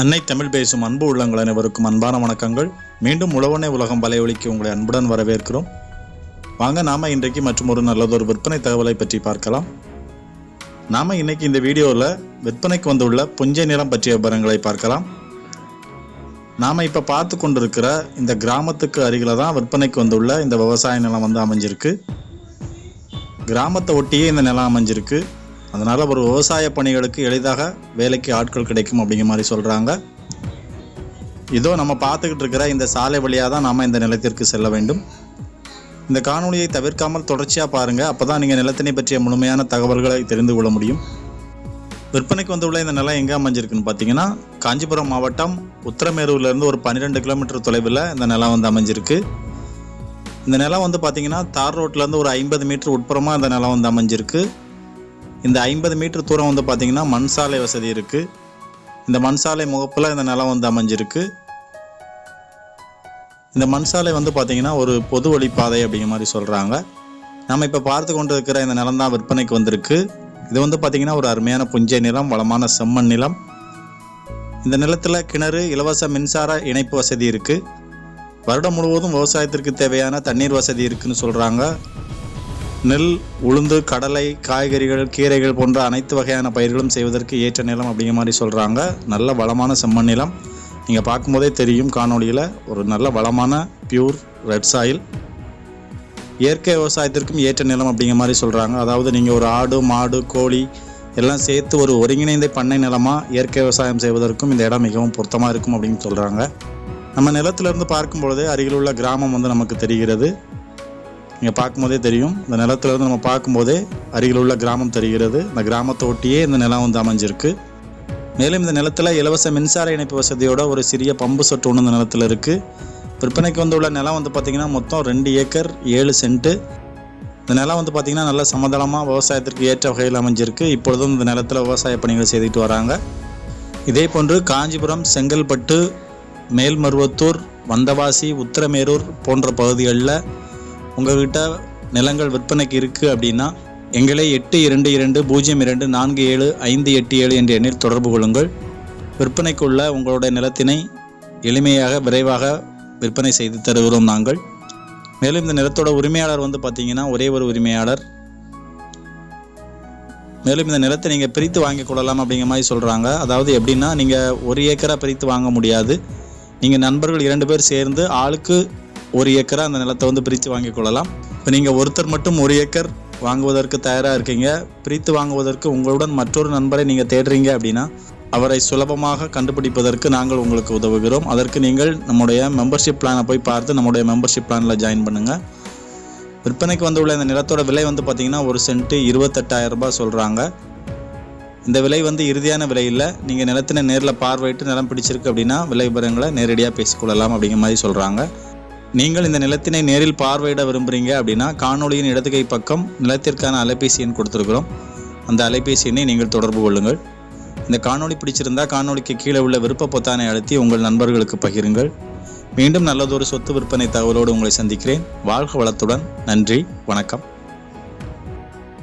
அன்னை தமிழ் பேசும் அன்பு உள்ளங்கள் அனைவருக்கும் அன்பான வணக்கங்கள். மீண்டும் உழவனை உலகம் வலையொலிக்கு உங்களை அன்புடன் வரவேற்கிறோம். வாங்க நாம இன்றைக்கு மற்றும் ஒரு நல்லதொரு விற்பனை தகவலை பற்றி பார்க்கலாம். நாம இன்னைக்கு இந்த வீடியோவில் விற்பனைக்கு வந்துள்ள புஞ்சை நிலம் பற்றிய விவரங்களை பார்க்கலாம். நாம இப்ப பார்த்து கொண்டிருக்கிற இந்த கிராமத்துக்கு அருகில தான் விற்பனைக்கு வந்துள்ள இந்த விவசாய நிலம் வந்து அமைஞ்சிருக்கு. கிராமத்தை ஒட்டியே இந்த நிலம் அமைஞ்சிருக்கு. அதனால் ஒரு விவசாய பணிகளுக்கு எளிதாக வேலைக்கு ஆட்கள் கிடைக்கும் அப்படிங்கிற மாதிரி சொல்கிறாங்க இதோ நம்ம பார்த்துக்கிட்டு இருக்கிற இந்த சாலை வழியாக தான் நாம் இந்த நிலத்திற்கு செல்ல வேண்டும். இந்த காணொலியை தவிர்க்காமல் தொடர்ச்சியாக பாருங்கள் அப்போ தான் நீங்கள் நிலத்தினை பற்றிய முழுமையான தகவல்களை தெரிந்து கொள்ள முடியும். விற்பனைக்கு வந்துள்ள இந்த நிலம் எங்கே அமைஞ்சிருக்குன்னு பார்த்தீங்கன்னா காஞ்சிபுரம் மாவட்டம் உத்தரமேரூர்லேருந்து ஒரு பன்னிரெண்டு கிலோமீட்டர் தொலைவில் இந்த நிலம் வந்து அமைஞ்சிருக்கு. இந்த நிலம் வந்து பார்த்தீங்கன்னா தார் ரோட்லேருந்து ஒரு ஐம்பது மீட்டர் உட்புறமாக இந்த நிலம் வந்து அமைஞ்சிருக்கு. இந்த ஐம்பது மீட்டர் தூரம் வந்து பார்த்திங்கன்னா மண் சாலை வசதி இருக்குது இந்த மண் சாலை முகப்பில் இந்த நிலம் வந்து அமைஞ்சிருக்கு. இந்த மண் சாலை வந்து பார்த்திங்கன்னா ஒரு பொது வழிப்பாதை அப்படிங்கிற மாதிரி சொல்கிறாங்க நம்ம இப்போ பார்த்து கொண்டு இருக்கிற இந்த நிலம் தான் விற்பனைக்கு வந்திருக்கு. இது வந்து பார்த்தீங்கன்னா ஒரு அருமையான புஞ்சை நிலம் வளமான செம்மண் நிலம். இந்த நிலத்தில் கிணறு இலவச மின்சார இணைப்பு வசதி இருக்குது வருடம் முழுவதும் விவசாயத்திற்கு தேவையான தண்ணீர் வசதி இருக்குன்னு சொல்கிறாங்க நெல் உளுந்து கடலை காய்கறிகள் கீரைகள் போன்ற அனைத்து வகையான பயிர்களும் செய்வதற்கு ஏற்ற நிலம் அப்படிங்கிற மாதிரி சொல்கிறாங்க நல்ல வளமான செம்மண் நிலம். நீங்கள் பார்க்கும்போதே தெரியும் காணொளியில் ஒரு நல்ல வளமான பியூர் ரெட் சாயில் இயற்கை விவசாயத்திற்கும் ஏற்ற நிலம் அப்படிங்கிற மாதிரி சொல்கிறாங்க அதாவது நீங்கள் ஒரு ஆடு மாடு கோழி எல்லாம் சேர்த்து ஒரு ஒருங்கிணைந்த பண்ணை நிலமாக இயற்கை விவசாயம் செய்வதற்கும் இந்த இடம் மிகவும் பொருத்தமாக இருக்கும் அப்படின்னு சொல்கிறாங்க நம்ம நிலத்திலிருந்து பார்க்கும் பொழுதே அருகில் உள்ள கிராமம் வந்து நமக்கு தெரிகிறது. நீங்கள் பார்க்கும்போதே தெரியும். இந்த நிலத்தில் வந்து நம்ம பார்க்கும்போதே அருகில் உள்ள கிராமம் தெரிகிறது. இந்த கிராமத்தை ஒட்டியே இந்த நிலம் வந்து அமைஞ்சிருக்கு. மேலும் இந்த நிலத்தில் இலவச மின்சார இணைப்பு வசதியோட ஒரு சிறிய பம்பு சொட்டு ஒன்று இந்த நிலத்தில் இருக்குது விற்பனைக்கு வந்துள்ள நிலம் வந்து பார்த்தீங்கன்னா மொத்தம் ரெண்டு ஏக்கர் ஏழு சென்ட்டு. இந்த நிலம் வந்து பார்த்திங்கன்னா நல்ல சமதளமாக விவசாயத்திற்கு ஏற்ற வகையில் அமைஞ்சிருக்கு. இப்பொழுதும் இந்த நிலத்தில் விவசாய பணிகளை செய்துட்டு வராங்க. இதே போன்று காஞ்சிபுரம் செங்கல்பட்டு மேல்மருவத்தூர் வந்தவாசி உத்திரமேரூர் போன்ற பகுதிகளில் உங்கள்கிட்ட நிலங்கள் விற்பனைக்கு இருக்குது அப்படின்னா எங்களை எட்டு இரண்டு இரண்டு பூஜ்ஜியம் இரண்டு நான்கு ஏழு ஐந்து எட்டு ஏழு என்ற எண்ணில் தொடர்பு கொள்ளுங்கள். விற்பனைக்குள்ள உங்களுடைய நிலத்தினை எளிமையாக விரைவாக விற்பனை செய்து தருகிறோம் நாங்கள். மேலும் இந்த நிலத்தோட உரிமையாளர் வந்து பார்த்தீங்கன்னா ஒரே ஒரு உரிமையாளர். மேலும் இந்த நிலத்தை நீங்கள் பிரித்து வாங்கி கொள்ளலாம் அப்படிங்கிற மாதிரி சொல்கிறாங்க அதாவது எப்படின்னா நீங்கள் ஒரு ஏக்கராக பிரித்து வாங்க முடியாது. நீங்கள் நண்பர்கள் இரண்டு பேர் சேர்ந்து ஆளுக்கு ஒரு ஏக்கராக அந்த நிலத்தை வந்து பிரித்து வாங்கிக் கொள்ளலாம். இப்போ நீங்கள் ஒருத்தர் மட்டும் ஒரு ஏக்கர் வாங்குவதற்கு தயாராக இருக்கீங்க. பிரித்து வாங்குவதற்கு உங்களுடன் மற்றொரு நண்பரை நீங்கள் தேடுறீங்க அப்படின்னா அவரை சுலபமாக கண்டுபிடிப்பதற்கு நாங்கள் உங்களுக்கு உதவுகிறோம். அதற்கு நீங்கள் நம்முடைய மெம்பர்ஷிப் பிளானை போய் பார்த்து நம்முடைய மெம்பர்ஷிப் பிளானில் ஜாயின் பண்ணுங்கள் விற்பனைக்கு வந்துள்ள இந்த நிலத்தோட விலை வந்து பார்த்தீங்கன்னா ஒரு சென்ட்டு இருபத்தெட்டாயிரம் ரூபாய் சொல்கிறாங்க இந்த விலை வந்து இறுதியான விலை இல்லை. நீங்கள் நிலத்தினை நேரில் பார்வையிட்டு நிலம் பிடிச்சிருக்கு அப்படின்னா விலை விவரங்களை நேரடியாக பேசிக்கொள்ளலாம் அப்படிங்கிற மாதிரி சொல்கிறாங்க நீங்கள் இந்த நிலத்தினை நேரில் பார்வையிட விரும்புகிறீங்க அப்படின்னா காணொலியின் இடதுகை பக்கம் நிலத்திற்கான அலைபேசி எண் கொடுத்துருக்குறோம். அந்த அலைபேசி எண்ணை நீங்கள் தொடர்பு கொள்ளுங்கள். இந்த காணொளி பிடிச்சிருந்தா காணொளிக்கு கீழே உள்ள விருப்ப பொத்தானை அழுத்தி உங்கள் நண்பர்களுக்கு பகிருங்கள். மீண்டும் நல்லதொரு சொத்து விற்பனை தகவலோடு உங்களை சந்திக்கிறேன். வாழ்க வளத்துடன். நன்றி. வணக்கம்.